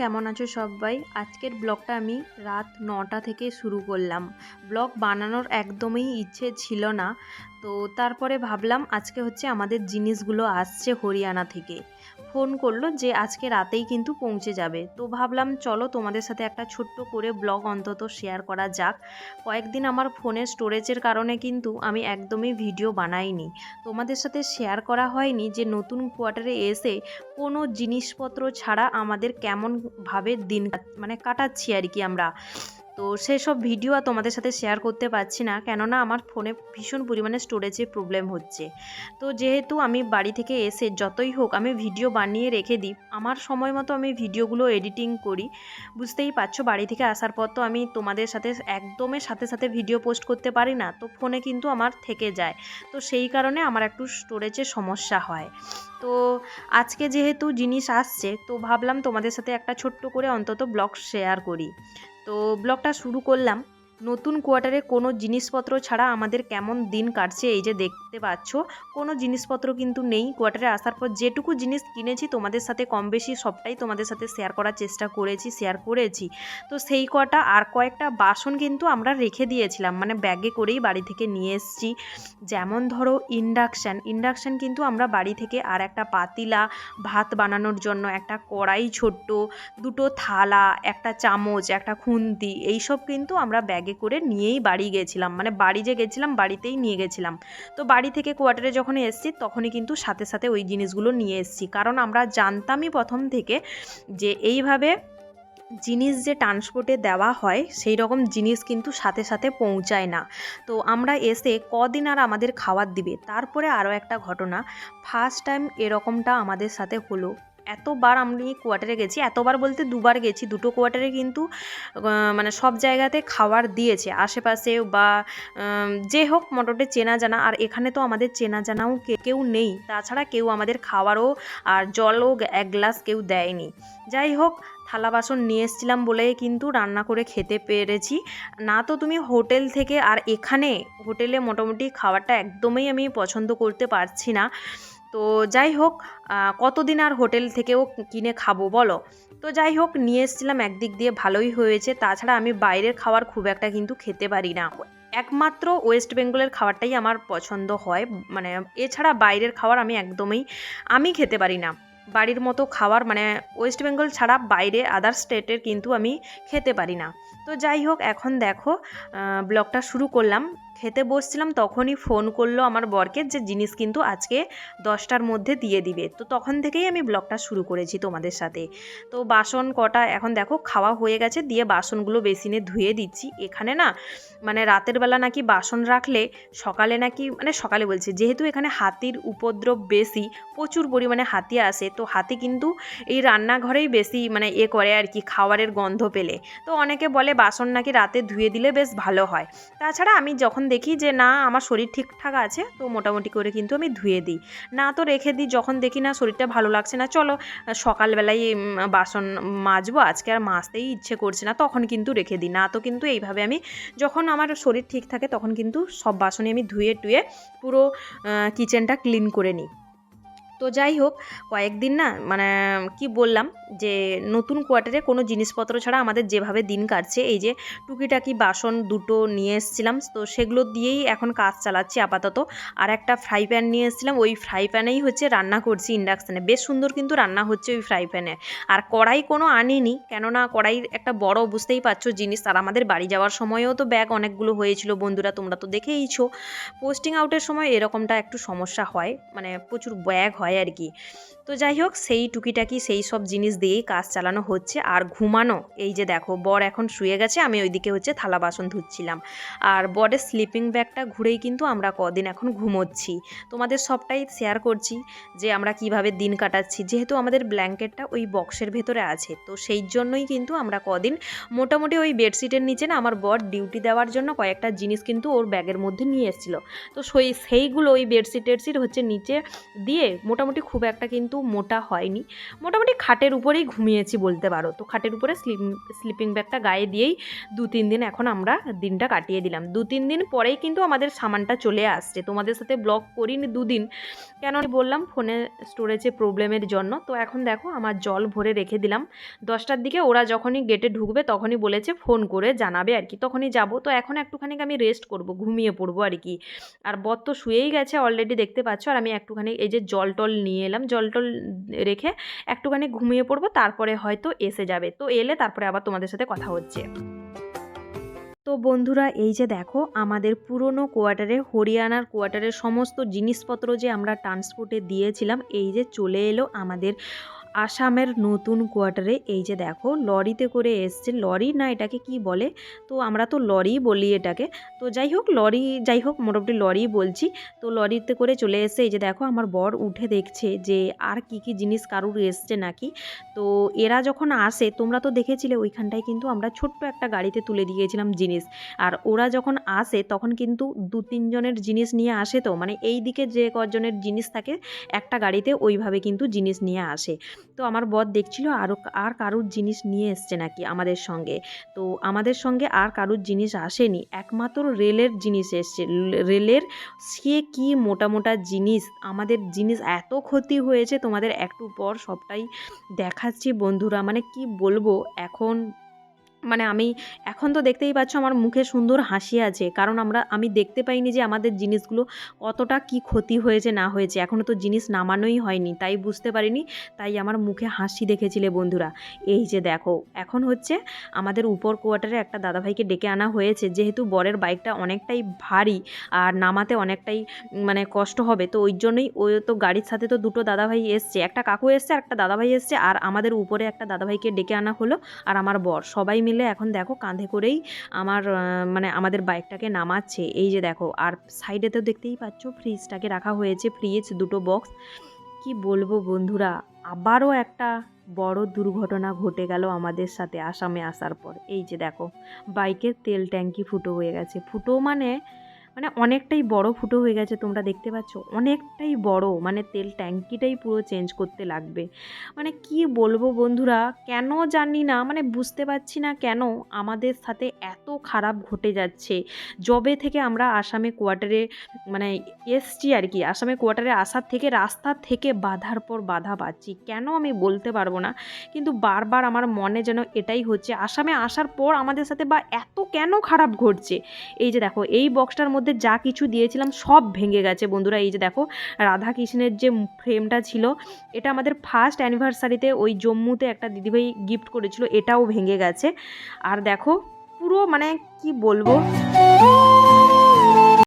কেমন আছো সবাই? আজকের ব্লগটা আমি রাত নটা থেকে শুরু করলাম। ব্লগ বানানোর একদমই ইচ্ছে ছিল না। তো তারপরে ভাবলাম আজকে হচ্ছে আমাদের জিনিসগুলো আসছে হরিয়ানা থেকে। ফোন করল যে আজকে রাতেই কিন্তু পৌঁছে যাবে। তো ভাবলাম, চলো তোমাদের সাথে একটা ছোট্ট করে ব্লগ অন্তত শেয়ার করা যাক। কয়েকদিন আমার ফোনের স্টোরেজের কারণে কিন্তু আমি একদমই ভিডিও বানাইনি। তোমাদের সাথে শেয়ার করা হয়নি যে নতুন কোয়ার্টারে এসে কোনো জিনিসপত্র ছাড়া আমাদের কেমনভাবে দিন মানে কাটাচ্ছি আর কি আমরা। তো সেসব ভিডিও আর তোমাদের সাথে শেয়ার করতে পারছি না, কেননা আমার ফোনে ভীষণ পরিমাণে স্টোরেজে প্রবলেম হচ্ছে। তো যেহেতু আমি বাড়ি থেকে এসে যতই হোক আমি ভিডিও বানিয়ে রেখে দিই, আমার সময় মতো আমি ভিডিওগুলো এডিটিং করি, বুঝতেই পারছ? বাড়ি থেকে আসার পর তো আমি তোমাদের সাথে একদমই সাথে সাথে ভিডিও পোস্ট করতে পারি না, তো ফোনে কিন্তু আমার থেকে যায়। তো সেই কারণে আমার একটু স্টোরেজে সমস্যা হয়। তো আজকে যেহেতু জিনিস আসছে, তো ভাবলাম তোমাদের সাথে একটা ছোট্ট করে অন্তত ব্লগ শেয়ার করি। তো ব্লগটা শুরু করলাম। নতুন কোয়ার্টারে কোনো জিনিসপত্র ছাড়া আমাদের কেমন দিন কাটছে, এই যে দেখতে পাচ্ছ, কোনো জিনিসপত্র কিন্তু নেই। কোয়ার্টারে আসার পর যেটুকু জিনিস কিনেছি তোমাদের সাথে কম বেশি সবটাই তোমাদের সাথে শেয়ার করার চেষ্টা করেছি শেয়ার করেছি। তো সেই কটা আর কয়েকটা বাসন কিন্তু আমরা রেখে দিয়েছিলাম মানে ব্যাগে করেই বাড়ি থেকে নিয়ে এসেছি। যেমন ধরো ইন্ডাকশান ইন্ডাকশান কিন্তু আমরা বাড়ি থেকে আর একটা পাতিলা, ভাত বানানোর জন্য, একটা কড়াই ছোট্ট, দুটো থালা, একটা চামচ, একটা খুন্তি, এইসব কিন্তু আমরা ব্যাগে করে নিয়েই বাড়ি গেছিলাম। মানে বাড়ি যে গেছিলাম, বাড়িতেই নিয়ে গেছিলাম। তো বাড়ি থেকে কোয়ার্টারে যখন এসেছি, তখনই কিন্তু সাথে সাথে ওই জিনিসগুলো নিয়ে এসেছি। কারণ আমরা জানতামই প্রথম থেকে যে এইভাবে জিনিস যে ট্রান্সপোর্টে দেওয়া হয়, সেই রকম জিনিস কিন্তু সাথে সাথে পৌঁছায় না। তো আমরা এসে কদিন আর আমাদের খাবার দিবে। তারপরে আরও একটা ঘটনা ফার্স্ট টাইম এরকমটা আমাদের সাথে হলো। এতবার আমি কোয়ার্টারে গেছি, এতবার বলতে দুবার গেছি, দুটো কোয়ার্টারে কিন্তু মানে সব জায়গাতে খাবার দিয়েছে, আশেপাশে বা যে হোক মোটামুটি চেনা জানা, আর এখানে তো আমাদের চেনা জানাও কেউ নেই, তাছাড়া কেউ আমাদের খাবারও আর জলও এক গ্লাস কেউ দেয়নি। যাই হোক, থালা বাসন নিয়ে এসেছিলাম বলে কিন্তু রান্না করে খেতে পেরেছি। না তো তুমি হোটেল থেকে, আর এখানে হোটেলে মোটামুটি খাবারটা একদমই আমি পছন্দ করতে পারছি না। তো যাই হোক কতদিন আর হোটেল থেকেও কিনে খাব বলো? তো যাই হোক, নিয়ে এসেছিলাম একদিক দিয়ে ভালোই হয়েছে। তাছাড়া আমি বাইরের খাবার খুব একটা কিন্তু খেতে পারি না। একমাত্র ওয়েস্ট বেঙ্গলের খাবারটাই আমার পছন্দ হয়। মানে এছাড়া বাইরের খাবার আমি একদমই, আমি খেতে পারি না। বাড়ির মতো খাবার মানে ওয়েস্ট বেঙ্গল ছাড়া বাইরে আদার স্টেটের কিন্তু আমি খেতে পারি না। তো যাই হোক, এখন দেখো ব্লগটা শুরু করলাম। খেতে বসছিলাম, তখনই ফোন করল আমার বরকে যে জিনিস কিন্তু আজকে দশটার মধ্যে দিয়ে দিবে। তো তখন থেকেই আমি ব্লগটা শুরু করেছি তোমাদের সাথে। তো বাসন কটা এখন দেখো খাওয়া হয়ে গেছে, দিয়ে বাসনগুলো বেসিনে ধুয়ে দিচ্ছি। এখানে না মানে রাতের বেলা নাকি বাসন রাখলে সকালে নাকি মানে সকালে বলছি, যেহেতু এখানে হাতির উপদ্রব বেশি, প্রচুর পরিমাণে হাতি আসে, তো হাতি কিন্তু এই রান্নাঘরেই বেশি মানে এ করে আর কি খাওয়ারের গন্ধ পেলে। তো অনেকে বলে বাসন নাকি রাতে ধুয়ে দিলে বেশ ভালো হয়। তাছাড়া আমি যখন দেখি যে না, আমার শরীর ঠিকঠাক আছে, তো মোটামুটি করে কিন্তু আমি ধুয়ে দিই। না তো রেখে দিই, যখন দেখি না শরীরটা ভালো লাগছে না, চলো সকালবেলায় বাসন মাজবো, আজকে আর মাজতেই ইচ্ছে করছে না, তখন কিন্তু রেখে দিই। না তো কিন্তু এইভাবে আমি, যখন আমার শরীর ঠিক থাকে, তখন কিন্তু সব বাসনই আমি ধুয়ে টুয়ে পুরো কিচেনটা ক্লিন করে নিই। তো যাই হোক, কয়েকদিন না মানে কি বললাম যে নতুন কোয়ার্টারে কোনো জিনিসপত্র ছাড়া আমাদের যেভাবে দিন কাটছে, এই যে টুকিটাকি বাসন দুটো নিয়ে এসেছিলাম, তো সেগুলো দিয়েই এখন কাজ চালাচ্ছি আপাতত। আর একটা ফ্রাই প্যান নিয়ে এসেছিলাম, ওই ফ্রাই প্যানেই হচ্ছে রান্না করছি ইন্ডাকশানে বেশ সুন্দর কিন্তু রান্না হচ্ছে ওই ফ্রাই প্যানে আর কড়াই কোনো আনিনি, কেননা কড়াইয়ের একটা বড় বুঝতেই পারছ জিনিস, আর আমাদের বাড়ি যাওয়ার সময়ও তো ব্যাগ অনেকগুলো হয়েছিল, বন্ধুরা তোমরা তো দেখেইছো। পোস্টিং আউটের সময় এরকমটা একটু সমস্যা হয় মানে প্রচুর ব্যাগ হয় আর কি। তো যাই হোক, সেই টুকিটাকি, সেই সব জিনিস দিয়েই কাজ চালানো হচ্ছে আর ঘুমানো, এই যে দেখো, বর এখন শুয়ে গেছে, আমি ওইদিকে হচ্ছে থালা বাসন ধুচ্ছিলাম। আর বরের স্লিপিং ব্যাগটা ঘুরেই কিন্তু আমরা কদিন এখন ঘুমোচ্ছি। তোমাদের সবটাই শেয়ার করছি যে আমরা কীভাবে দিন কাটাচ্ছি। যেহেতু আমাদের ব্ল্যাঙ্কেটটা ওই বক্সের ভেতরে আছে, তো সেই জন্যই কিন্তু আমরা কদিন মোটামুটি ওই বেডশিটের নিচে না আমার বর ডিউটি দেওয়ার জন্য কয়েকটা জিনিস কিন্তু ওর ব্যাগের মধ্যে নিয়ে এসেছিল। তো সেই, সেইগুলো ওই বেডশিট টেডশিট হচ্ছে নিচে দিয়ে মোটামুটি খুব একটা কিন্তু মোটা হয়নি। মোটামুটি খাটের উপরেই ঘুমিয়েছি বলতে পারো। তো খাটের উপরে স্লিপ স্লিপিং ব্যাগটা গায়ে দিয়েই দু তিন দিন এখন আমরা দিনটা কাটিয়ে দিলাম। দু তিন দিন পরেই কিন্তু আমাদের সামানটা চলে আসছে। তোমাদের সাথে ব্লগ করিনি দুদিন কেন বললাম ফোনে স্টোরেজে প্রবলেমের জন্য। তো এখন দেখো আমার জল ভরে রেখে দিলাম। দশটার দিকে ওরা যখনই গেটে ঢুকবে তখনই বলেছে ফোন করে জানাবে আর কি। তখনই যাব। তো এখন একটুখানি আমি রেস্ট করব, ঘুমিয়ে পড়ব আর কি। আর বর তো শুয়েই গেছে অলরেডি দেখতে পাচ্ছ। আর আমি একটুখানি এই যে জল টল নিয়ে এলাম। জল টল রেখে একটুখানি ঘুমিয়ে পড়ব। তারপরে হয়তো এসে যাবে। তো এলে তারপরে আবার তোমাদের সাথে কথা হচ্ছে। তো বন্ধুরা, এই যে দেখো, আমাদের পুরনো কোয়ার্টারে, হরিয়ানার কোয়ার্টারের সমস্ত জিনিসপত্র যে আমরা ট্রান্সপোর্টে দিয়েছিলাম, এই যে চলে এলো আমাদের আসামের নতুন কোয়ার্টারে, এই যে দেখো, লরিতে করে এসছে। লরি না এটাকে কি বলে? তো আমরা তো লরি বলি এটাকে। তো যাই হোক, লরি, যাই হোক, মোটামুটি লরি বলছি। তো লরিতে করে চলে এসে এই যে দেখো, আমার বর উঠে দেখছে যে আর কি কি জিনিস কারুর এসছে নাকি। তো এরা যখন আসে, তোমরা তো দেখেছিলে, ওইখানটায় কিন্তু আমরা ছোট্ট একটা গাড়িতে তুলে দিয়েছিলাম জিনিস। আর ওরা যখন আসে, তখন কিন্তু দু তিনজনের জিনিস নিয়ে আসে তো। মানে এই দিকে যে কজনের জিনিস থাকে, একটা গাড়িতে ওইভাবে কিন্তু জিনিস নিয়ে আসে। তো আমার বর দেখছিল আরও আর কারুর জিনিস নিয়ে এসছে নাকি আমাদের সঙ্গে। তো আমাদের সঙ্গে আর কারুর জিনিস আসেনি, একমাত্র রেলের জিনিস এসছে। রেলের সে কি মোটা মোটা জিনিস, আমাদের জিনিস এত ক্ষতি হয়েছে তোমাদের একটু পর সবটাই দেখাচ্ছি বন্ধুরা। মানে কি বলব, এখন মানে আমি এখন তো দেখতেই পাচ্ছ আমার মুখে সুন্দর হাসি আছে। কারণ আমরা, আমি দেখতে পাইনি যে আমাদের জিনিসগুলো কতটা কি ক্ষতি হয়েছে, না হয়েছে। এখনও তো জিনিস নামানোই হয়নি, তাই বুঝতে পারিনি, তাই আমার মুখে হাসি দেখেছিলে বন্ধুরা। এই যে দেখো, এখন হচ্ছে আমাদের উপর কোয়ার্টারে একটা দাদাভাইকে ডেকে আনা হয়েছে। যেহেতু বরের বাইকটা অনেকটাই ভারী আর নামাতে অনেকটাই মানে কষ্ট হবে, তো ওই জন্যই ওই তো গাড়ির সাথে তো দুটো দাদাভাই এসছে। একটা কাকু এসছে, আর একটা দাদাভাই এসছে, আর আমাদের উপরে একটা দাদাভাইকে ডেকে আনা হলো আর আমার বর। সবাই মিলে এখন দেখো কাঁধে করেই আমার মানে আমাদের বাইকটাকে নামাচ্ছে। এই যে দেখো, আর সাইডে তো দেখতেই পাচ্ছ ফ্রিজটাকে রাখা হয়েছে ফ্রিজ দুটো বক্স কি বলব বন্ধুরা, আবারও একটা বড় দুর্ঘটনা ঘটে গেল আমাদের সাথে আসামে আসার পর। এই যে দেখো বাইকের তেল ট্যাঙ্কি ফুটো হয়ে গেছে। ফুটো মানে মানে অনেকটাই বড় ফুটো হয়ে গেছে, তোমরা দেখতে পাচ্ছ। অনেকটাই বড় মানে তেল ট্যাঙ্কিটাই পুরো চেঞ্জ করতে লাগবে। মানে কি বলব বন্ধুরা, কেন জানি না মানে বুঝতে পারছি না কেন আমাদের সাথে এত খারাপ ঘটে যাচ্ছে। জবে থেকে আমরা আসামে কোয়ার্টারে মানে এসছি আর কি, আসামে কোয়ার্টারে আসার থেকে, রাস্তা থেকে বাধার পর বাধা পাচ্ছি। কেন আমি বলতে পারব না, কিন্তু বারবার আমার মনে যেন এটাই হচ্ছে, আসামে আসার পর আমাদের সাথে বা এত কেন খারাপ ঘটছে? এই যে দেখো, এই বক্সটার মধ্যে যা কিছু দিয়েছিলাম সব ভেঙে গেছে বন্ধুরা। এই যে দেখো রাধা কৃষ্ণের যে ফ্রেমটা ছিল, এটা আমাদের ফার্স্ট অ্যানিভার্সারিতে ওই জম্মুতে একটা দিদিভাই গিফট করেছিল, এটাও ভেঙে গেছে। আর দেখো, পুরো মানে কি বলব